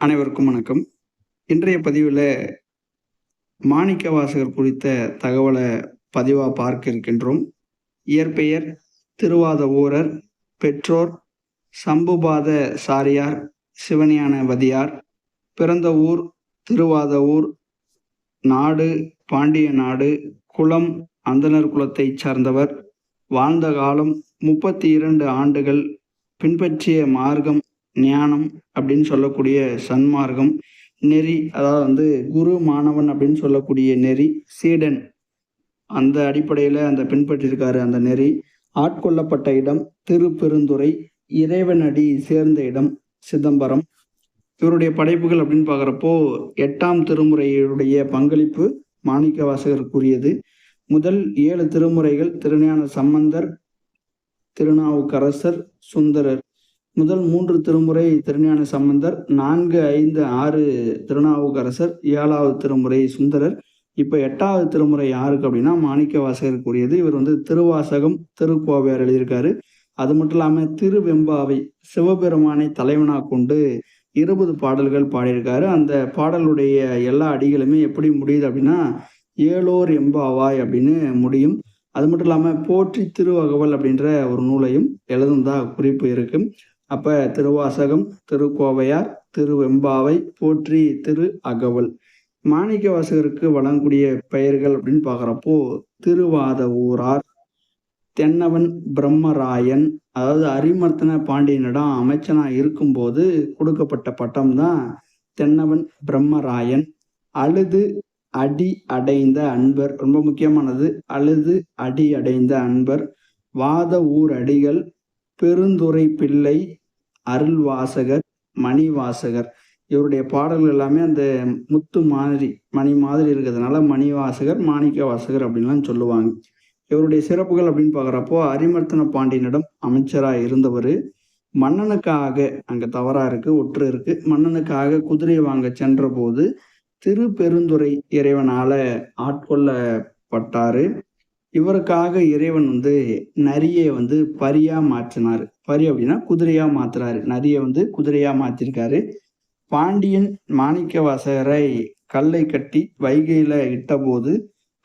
அனைவருக்கும் வணக்கம். இன்றைய பதிவில் மாணிக்க வாசகர் குறித்த தகவலை பதிவாக பார்க்க இருக்கின்றோம். இயற்பெயர் திருவாத ஊரர் பெற்றோர் சம்புபாத சாரியார் சிவஞான வதியார் பிறந்த ஊர் திருவாத ஊர் நாடு பாண்டிய நாடு குலம் அந்தனர் குலத்தைச் சார்ந்தவர். வாழ்ந்த காலம் முப்பத்தி இரண்டு ஆண்டுகள் பின்பற்றிய மார்க்கம் ஞானம் அப்படின்னு சொல்லக்கூடிய சன்மார்க்கம் நெறி அதாவது வந்து குரு மாணவன் அப்படின்னு சொல்லக்கூடிய நெறி சீடன். அந்த அடிப்படையில் அந்த பின்பற்றியிருக்காரு அந்த நெறி. ஆட்கொள்ளப்பட்ட இடம் திருப்பெருந்துறை இறைவனடி சேர்ந்த இடம் சிதம்பரம். இவருடைய படைப்புகள் அப்படின்னு பார்க்குறப்போ எட்டாம் திருமுறையுடைய பங்களிப்பு மாணிக்க வாசகருக்குரியது முதல் ஏழு திருமுறைகள் திருஞான சம்பந்தர் திருநாவுக்கரசர் சுந்தரர். முதல் மூன்று திருமுறை திருஞான சம்பந்தர் நான்கு ஐந்து ஆறு திருநாவுக்கரசர் ஏழாவது திருமுறை சுந்தரர். இப்போ எட்டாவது திருமுறை யாருக்கு அப்படின்னா மாணிக்க வாசகருக்குரியது இவர் வந்து திருவாசகம் திருக்கோவையார் எழுதியிருக்காரு. அது மட்டும் இல்லாமல் திருவெம்பாவை சிவபெருமானை தலைவனாக கொண்டு இருபது பாடல்கள் பாடியிருக்காரு. அந்த பாடலுடைய எல்லா அடிகளுமே எப்படி முடியுது அப்படின்னா ஏழோர் எம்பாவாய் அப்படின்னு முடியும். அது மட்டும் இல்லாமல் போற்றி திருவகவல் அப்படின்ற ஒரு நூலையும் எழுதுந்தா குறிப்பு இருக்கு. அப்போ திருவாசகம் திருக்கோவையார் திருவெம்பாவை போற்றி திரு அகவல். மாணிக்க வாசகருக்கு வழங்கக்கூடிய பெயர்கள் அப்படின்னு பார்க்குறப்போ திருவாத ஊரார் தென்னவன் பிரம்மராயன் அதாவது அரிமர்த்தன பாண்டியனிடம் அமைச்சனாக இருக்கும்போது கொடுக்கப்பட்ட பட்டம் தான் தென்னவன் பிரம்மராயன். அழுது அடி அடைந்த அன்பர் ரொம்ப முக்கியமானது அழுது அடி அடைந்த அன்பர் வாத ஊர் அடிகள் பெருந்துரை பிள்ளை அருள்வாசகர் மணிவாசகர். இவருடைய பாடல்கள் எல்லாமே அந்த முத்து மாதிரி மணி மாதிரி இருக்கிறதுனால மணிவாசகர் மாணிக்க வாசகர் அப்படின்லாம் சொல்லுவாங்க. இவருடைய சிறப்புகள் அப்படின்னு பார்க்குறப்போ அரிமர்த்தன பாண்டியனிடம் அமைச்சராக இருந்தவர் மன்னனுக்காக அங்கே தவறாக இருக்குது ஒற்று இருக்குது மன்னனுக்காக குதிரை வாங்க சென்றபோது திருப்பெருந்துறை இறைவனால ஆட்கொள்ளப்பட்டாரு. இவருக்காக இறைவன் வந்து நரியை வந்து பரியா மாற்றினார். பரி அப்படின்னா குதிரையா மாத்துறாரு. நரியை வந்து குதிரையா மாத்திருக்காரு. பாண்டியன் மாணிக்க வாசகரை கல்லை கட்டி வைகையில இட்டபோது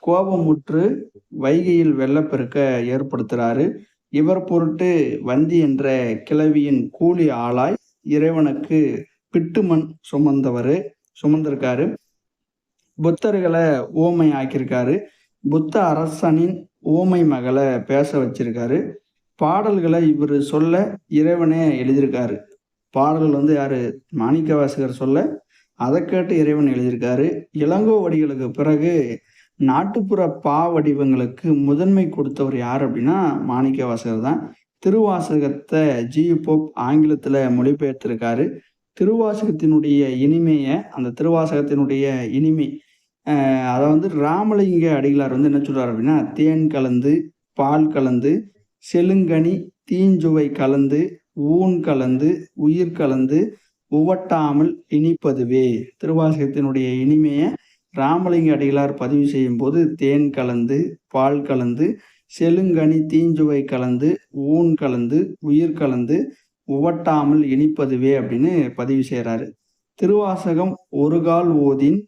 கோபமுற்று வைகையில் வெள்ளப்பெருக்க ஏற்படுத்துறாரு. இவர் பொருட்டு வந்தி என்ற கிழவியின் கூலி ஆளாய் இறைவனுக்கு பிட்டுமண் சுமந்தவர் சுமந்திருக்காரு. புத்தர்களை ஓமை ஆக்கியிருக்காரு. புத்த அரசனின் ஓமை மகளை பேச வச்சிருக்காரு. பாடல்களை இவர் சொல்ல இறைவனே எழுதியிருக்காரு. பாடல்கள் வந்து யாரு? மாணிக்க வாசகர் சொல்ல அதை கேட்டு இறைவன் எழுதியிருக்காரு. இளங்கோ வடிகளுக்கு பிறகு நாட்டுப்புற பா வடிவங்களுக்கு முதன்மை கொடுத்தவர் யார் அப்படின்னா மாணிக்க வாசகர் தான். திருவாசகத்தை ஜி. போப் ஆங்கிலத்தில் மொழிபெயர்த்திருக்காரு. திருவாசகத்தினுடைய இனிமையை அந்த திருவாசகத்தினுடைய இனிமை அதை வந்து ராமலிங்க அடிகளார் வந்து என்ன சொல்கிறார் அப்படின்னா தேன் கலந்து பால் கலந்து செலுங்கனி தீஞ்சுவை கலந்து ஊன் கலந்து உயிர் கலந்து உவட்டாமல் இனிப்பதுவே. திருவாசகத்தினுடைய இனிமையை ராமலிங்க அடிகளார் பதிவு செய்யும் போது தேன் கலந்து பால் கலந்து செலுங்கனி தீஞ்சுவை கலந்து ஊன் கலந்து உயிர் கலந்து உவட்டாமல் இனிப்பதுவே அப்படின்னு பதிவு செய்கிறாரு திருவாசகம் ஒரு கால் ஓதின்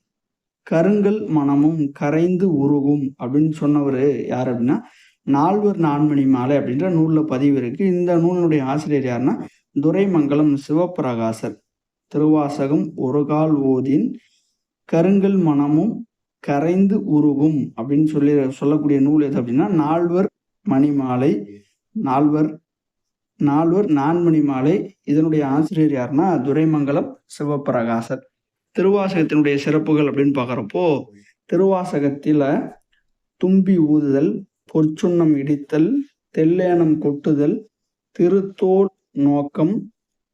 கருங்கல் மனமும் கரைந்து உருகும் அப்படின்னு சொன்னவர் யார் அப்படின்னா நால்வர் நான்மணி மாலை அப்படின்ற நூலில் பதிவு இருக்கு. இந்த நூலினுடைய ஆசிரியர் யாருன்னா துரைமங்கலம் சிவபிரகாசர் திருவாசகம் ஒரு கால் ஓதின் கருங்கல் மனமும் கரைந்து உருகும் அப்படின்னு சொல்லி சொல்லக்கூடிய நூல் எது அப்படின்னா நால்வர் மணிமாலை நால்வர் நால்வர் நான்மணி மாலை. இதனுடைய ஆசிரியர் யாருன்னா துரைமங்கலம் சிவபிரகாசர் திருவாசகத்தினுடைய சிறப்புகள் அப்படின்னு பார்க்குறப்போ திருவாசகத்தில் தும்பி ஊதுதல் பொற்சுண்ணம் இடித்தல் தெல்லேனம் கொட்டுதல் திருத்தோல் நோக்கம்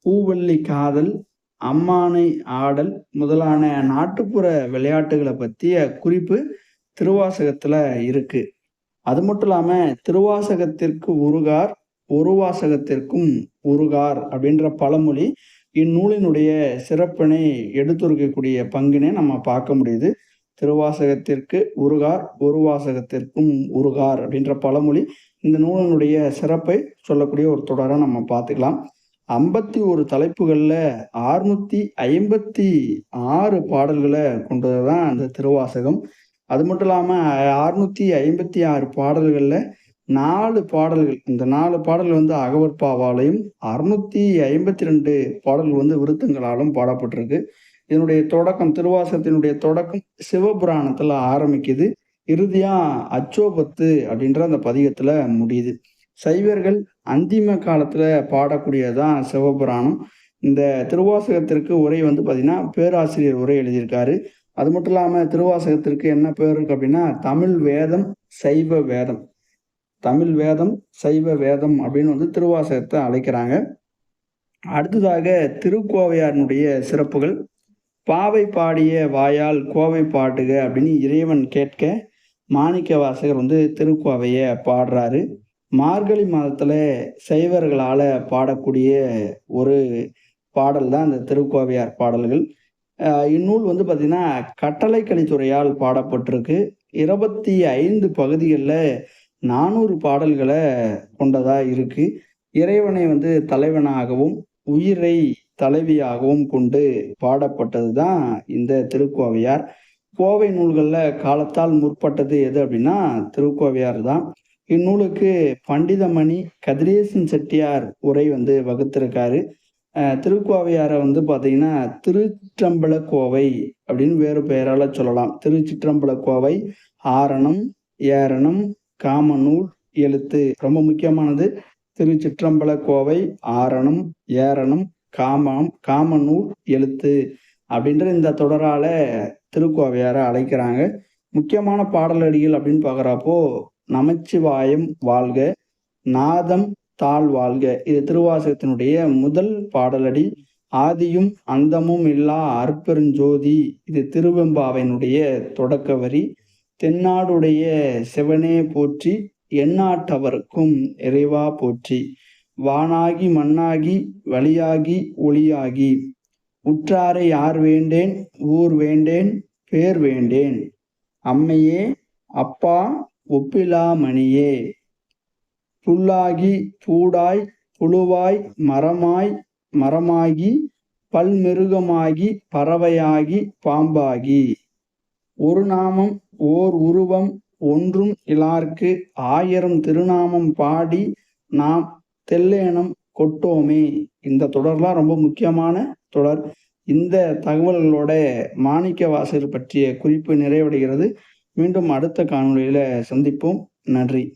பூவல்லி காதல் அம்மானை ஆடல் முதலான நாட்டுப்புற விளையாட்டுகளை பற்றிய குறிப்பு திருவாசகத்தில் இருக்குது அது மட்டும் இல்லாமல் திருவாசகத்திற்கு உருகார் ஒரு வாசகத்திற்கும் உருகார் அப்படின்ற பழமொழி இந்நூலினுடைய சிறப்பினை எடுத்துரைக்கக்கூடிய பங்கினை நம்ம பார்க்க முடியுது. திருவாசகத்திற்கு உருகார் ஒரு வாசகத்திற்கும் உருகார் அப்படின்ற பழமொழி இந்த நூலினுடைய சிறப்பை சொல்லக்கூடிய ஒரு தொடரை நம்ம பார்த்துக்கலாம். ஐம்பத்தி ஒரு தலைப்புகளில் அறுநூத்தி ஐம்பத்தி ஆறு பாடல்களை கொண்டது தான் அந்த திருவாசகம். அது மட்டும் இல்லாமல் அறுநூத்தி ஐம்பத்தி ஆறு பாடல்களில் நாலு பாடல்கள் இந்த நாலு பாடல்கள் வந்து அகவற்பாவாலையும் அறுநூத்தி ஐம்பத்தி ரெண்டு பாடல்கள் வந்து விருத்தங்களாலும் பாடப்பட்டிருக்கு. இதனுடைய தொடக்கம் திருவாசகத்தினுடைய தொடக்கம் சிவபுராணத்தில் ஆரம்பிக்குது. இறுதியா அச்சோபத்து அப்படின்ற அந்த பதிகத்துல முடியுது. சைவர்கள் அந்திம காலத்துல பாடக்கூடியதுதான் சிவபுராணம். இந்த திருவாசகத்திற்கு உரை வந்து பார்த்தீங்கன்னா பேராசிரியர் உரை எழுதியிருக்காரு. அது மட்டும் இல்லாமல் திருவாசகத்திற்கு என்ன பேர் இருக்கு அப்படின்னா தமிழ் வேதம் சைவ வேதம். தமிழ் வேதம் சைவ வேதம் அப்படின்னு வந்து திருவாசகத்தை அழைக்கிறாங்க. அடுத்ததாக திருக்கோவையாரினுடைய சிறப்புகள் பாவை பாடிய வாயால் கோவை பாடுக அப்படின்னு இறைவன் கேட்க மாணிக்க வாசகர் வந்து திருக்கோவையை பாடுறாரு. மார்கழி மாதத்தில் சைவர்களால் பாடக்கூடிய ஒரு பாடல் தான் இந்த திருக்கோவையார் பாடல்கள். இந்நூல் வந்து பார்த்திங்கன்னா கட்டளை கலித்துறையால் பாடப்பட்டிருக்கு. இருபத்தி ஐந்து பகுதிகளில் நானூறு பாடல்களை கொண்டதாக இருக்குது இறைவனை வந்து தலைவனாகவும் உயிரை தலைவியாகவும் கொண்டு பாடப்பட்டது தான் இந்த திருக்கோவையார். கோவை நூல்களில் காலத்தால் முற்பட்டது எது அப்படின்னா திருக்கோவையார் தான். இந்நூலுக்கு பண்டிதமணி கதிரேசன் செட்டியார் உரை வந்து வகுத்திருக்காரு. திருக்கோவையாரை வந்து பார்த்தீங்கன்னா திருச்சிற்றம்பல கோவை அப்படின்னு வேறு பெயரால் சொல்லலாம். திருச்சிற்றம்பல கோவை ஆரணம் ஏரணம் காமநூல் எழுத்து ரொம்ப முக்கியமானது. திருச்சிற்றம்பல கோவை ஆரணம் ஏரணம் காமம் காமநூல் எழுத்து அப்படின்ற இந்த தொடரால திருக்கோவையாரை அழைக்கிறாங்க. முக்கியமான பாடலடிகள் அப்படின்னு பார்க்குறப்போ நமச்சிவாயம் வாழ்க நாதம் தாழ் வாழ்க இது திருவாசகத்தினுடைய முதல் பாடலடி. ஆதியும் அந்தமும் இல்லா அற்பெருஞ்சோதி இது திருவெம்பாவையினுடைய தொடக்க வரி தென்னாடுடைய சிவனே போற்றி எந்நாட்டவருக்கும் இறைவா போற்றி. வானாகி மண்ணாகி வழியாகி ஒளியாகி. உற்றாரை யார் வேண்டேன்? ஊர் வேண்டேன் பேர் வேண்டேன். அம்மையே அப்பா ஒப்பிலா மணியே. புல்லாகி பூடாய் புழுவாய் மரமாய் மரமாகி பல்மிருகமாகி பறவையாகி பாம்பாகி. ஒரு நாமம் ஓர் உருவம் ஒன்றும் இலார்க்கு ஆயிரம் திருநாமம் பாடி நாம் தெல்லேனம் கொட்டோமே. இந்த தொடர்லாம் ரொம்ப முக்கியமான தொடர். இந்த தகவல்களோட மாணிக்க வாசகர் பற்றிய குறிப்பு நிறைவடைகிறது. மீண்டும் அடுத்த காணொலியில் சந்திப்போம். நன்றி.